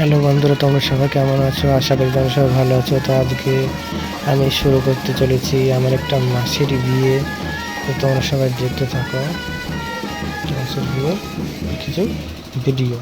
Hello বন্ধুরা, তোমরা সবাই কেমন আছো? আশা করি তোমরা সবাই ভালো আছো। তো আজকে আমি শুরু করতে চলেছি আমার একটা মাসির বিয়ে। তো তোমরা সবাই দেখতে থাকো। মাসির বিয়ে কিছু ভিডিও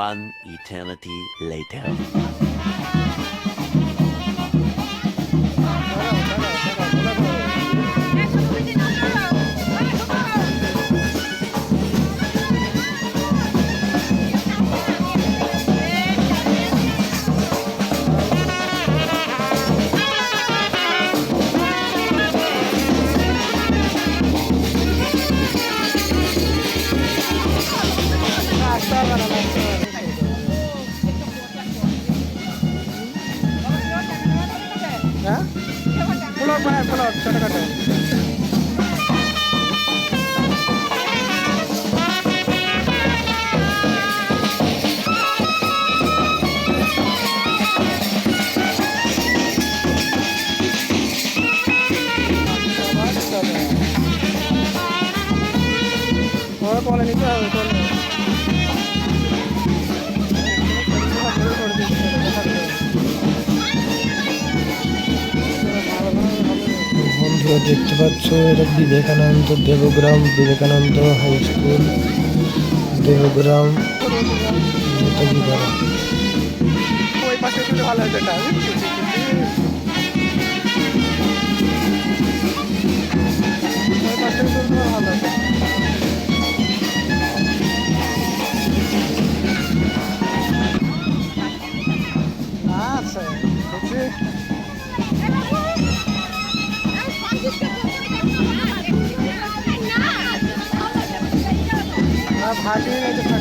One eternity later. বানায় ফ্লোর ছোটখাটো। ওরা বলে নিতে হবে বলে দেখতে পাচ্ছ এটা বিবেকানন্দ দেবগ্রাম বিবেকানন্দ হাই স্কুল দেবগ্রাম ভালো Dulu.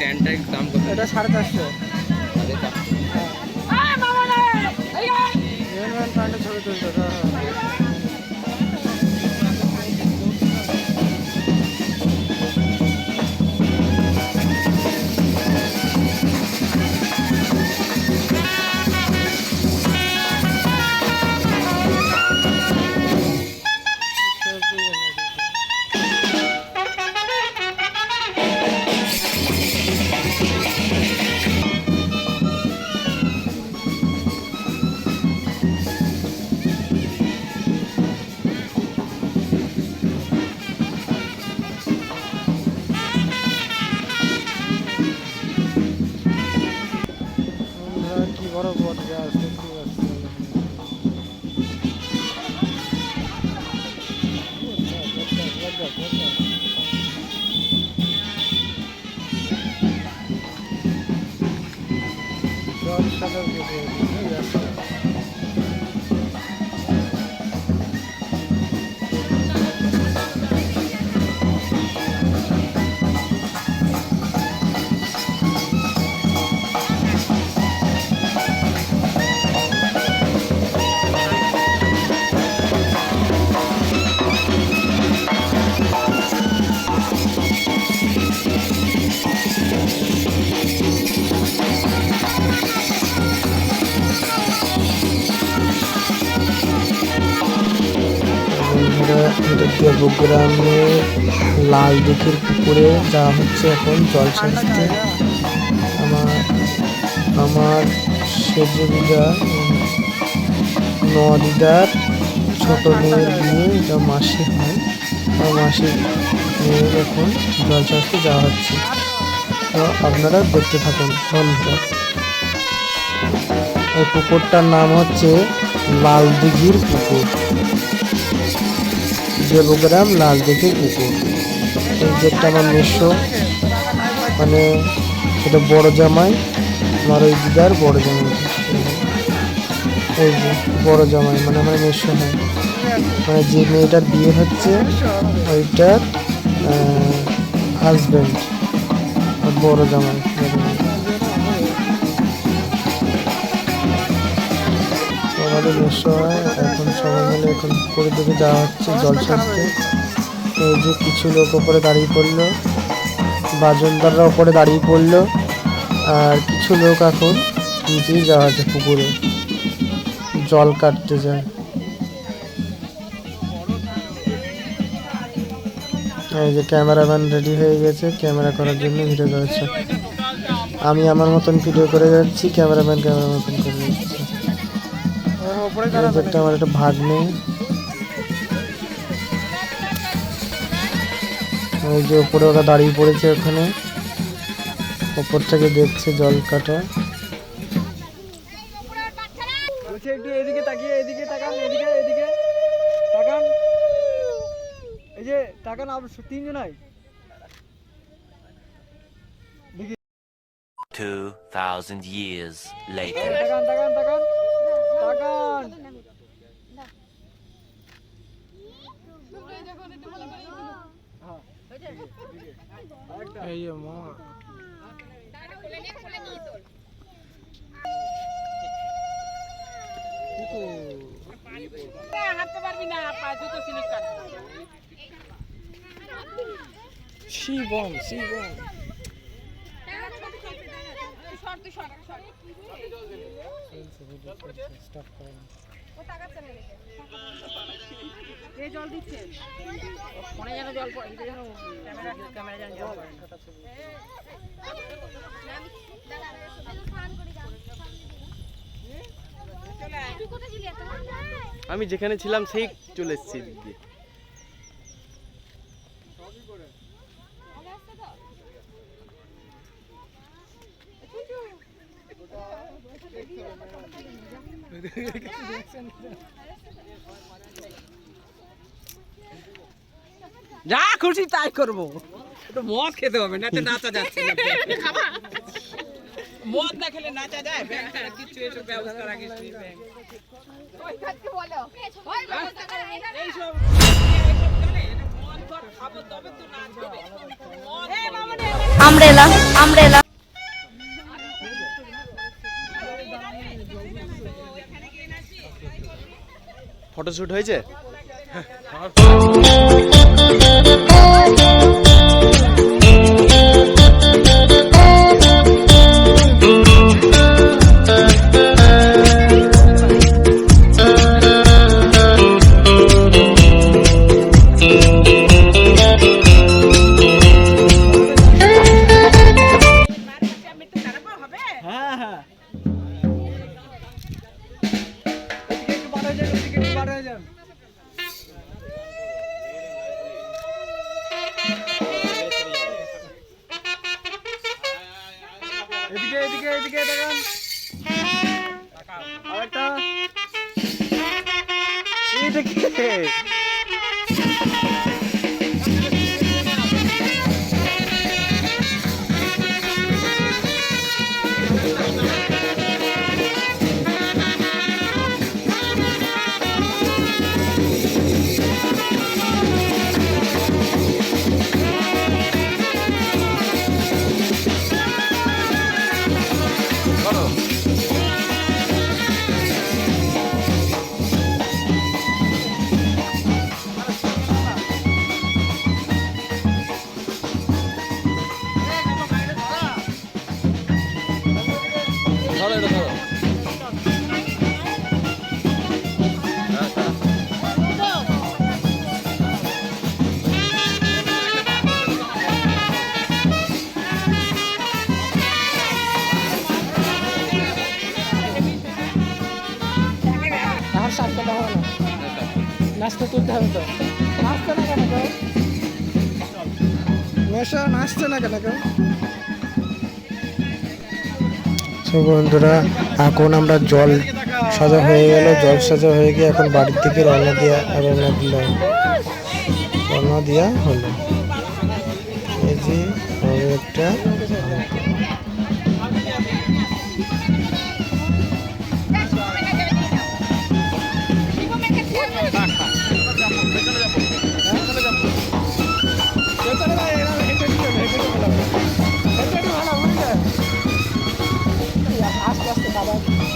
স্ট্যান্ডটার দাম কত? এটা সাড়ে চারশো। জল সাগর কেটে বন্ধুরা দেবগ্রামে লাল দিঘির পুকুরে যাওয়া হচ্ছে এখন জল ছাড়তে আমার আমার সেজুদিদা নদিদার ছোট মেয়ের বিয়ে যা মাসি হয়। আমার মাসির মেয়ের এখন জল ছাড়তে যাওয়া হচ্ছে। তো আপনারা দেখতে থাকুন, বন্ধুরা। এই পুকুরটার নাম হচ্ছে লাল দিঘির পুকুর। দেবগ্রাম লাল দিঘির পুকুর এই একটা আমার মেশো মানে এটা বড় জামাই, আমার ওই দিদার বড় জামাই। এই যে, বড় জামাই মানে আমার মেশো হয়। মানে যে মেয়েটার বিয়ে হচ্ছে, ওইটার হাজব্যান্ড বড় জামাই। আমাদের মেশো হয়। এখন সবাই মিলে এখন পুকুরের দিকে যাওয়া হচ্ছে জল ছাড়তে। এই যে কিছু লোক ওপরে দাঁড়িয়ে পড়ল, বাজনদাররা ওপরে দাঁড়িয়ে পড়ল, আর কিছু লোক এখন নিজেই যাওয়া আছে পুকুরে। জল কাটতে যায়। এই যে ক্যামেরাম্যান রেডি হয়ে গেছে, ক্যামেরা করার জন্য ভিডিও করেছে আমি আমার মতন ভিডিও করে যাচ্ছি, ক্যামেরাম্যান ক্যামেরা মতন করে যাচ্ছে। একটা আমার একটা ভাগ্নে। ওই যে উপরে ওরা দাঁড়িয়ে পড়েছে ওখানে। ওপর থেকে দেখছে জল কাটা। এদিকে তাকিয়ে এদিকে তাকান এদিকে এদিকে। তাকান। এই যে তাকান 2,000 years later. তাকান এই যে মা হাঁটতে পারবি না পা জুতো স্লিপ কাটবে শিবম শিবম সর সর এ জল দিচ্ছে ফোনে যেন জল পড়ে ক্যামেরা ক্যামেরা যেন জল পড়ে আমি যেখানে ছিলাম সেই চলে এসেছি যা খুশি তাই করব। একটু মদ খেতে হবে, না তো নাচা যাচ্ছে মদ না খেলে নাচা যায়? ব্যাংক ছাড়া কিছু এসব ব্যবস্থা আমরেলা আমরেলা ফটোশ্যুট হয়েছে? হ্যাঁ হ্যাঁ। এদিকে এদিকে দেখান নাচতে তুলতে হবে তো। নাচতে না কেন নেশা নাচতে না কেন বন্ধুরা, এখন আমরা জল সাজা হয়ে গেল। জল সাজা হয়ে গিয়ে এখন বাড়ির থেকে রওনা দিয়া রান্না দিলাম রওনা দেওয়া হলো। এই যে একটা।